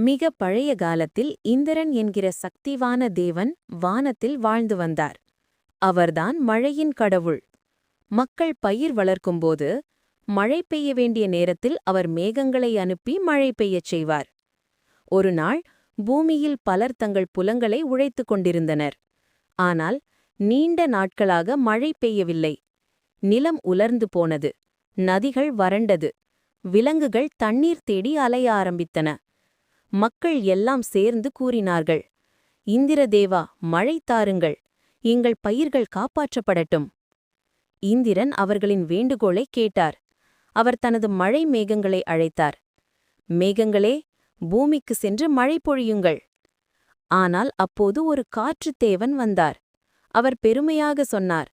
மிக பழைய காலத்தில் இந்திரன் என்கிற சக்திவான தேவன் வானத்தில் வாழ்ந்து வந்தார். அவர்தான் மழையின் கடவுள். மக்கள் பயிர் வளர்க்கும்போது மழை பெய்ய வேண்டிய நேரத்தில் அவர் மேகங்களை அனுப்பி மழை பெய்யச் செய்வார். ஒரு நாள் பூமியில் பலர் தங்கள் புலங்களை உழைத்துக் கொண்டிருந்தனர். ஆனால் நீண்ட நாட்களாக மழை பெய்யவில்லை. நிலம் உலர்ந்து போனது. நதிகள் வறண்டது. விலங்குகள் தண்ணீர் தேடி அலைய ஆரம்பித்தன. மக்கள் எல்லாம் சேர்ந்து கூறினார்கள். இந்திரதேவா மழை தாருங்கள். எங்கள் பயிர்கள் காப்பாற்றப்படட்டும். இந்திரன் அவர்களின் வேண்டுகோளை கேட்டார். அவர் தனது மழை மேகங்களை அழைத்தார். மேகங்களே பூமிக்கு சென்று மழை பொழியுங்கள். ஆனால் அப்போது ஒரு காற்றுத் தேவன் வந்தார். அவர் பெருமையாக சொன்னார்.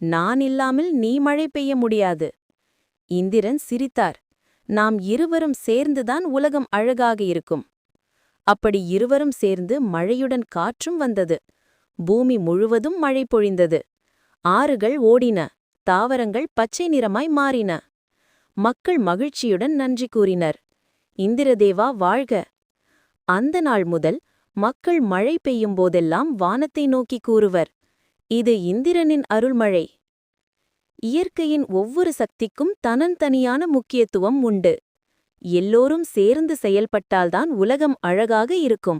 நான் இல்லாமல் நீ மழை பெய்ய முடியாது. இந்திரன் சிரித்தார். நாம் இருவரும் சேர்ந்துதான் உலகம் அழகாக இருக்கும். அப்படி இருவரும் சேர்ந்து மழையுடன் காற்றும் வந்தது. பூமி முழுவதும் மழை பொழிந்தது. ஆறுகள் ஓடின. தாவரங்கள் பச்சை நிறமாய் மாறின. மக்கள் மகிழ்ச்சியுடன் நன்றி கூறினர். இந்திரதேவா வாழ்க! அந்த நாள் முதல் மக்கள் மழை பெய்யும் போதெல்லாம் வானத்தை நோக்கி கூறுவர். இது இந்திரனின் அருள்மழை. இயற்கையின் ஒவ்வொரு சக்திக்கும் தனந்தனியான முக்கியத்துவம் உண்டு. எல்லோரும் சேர்ந்து செயல்பட்டால்தான் உலகம் அழகாக இருக்கும்.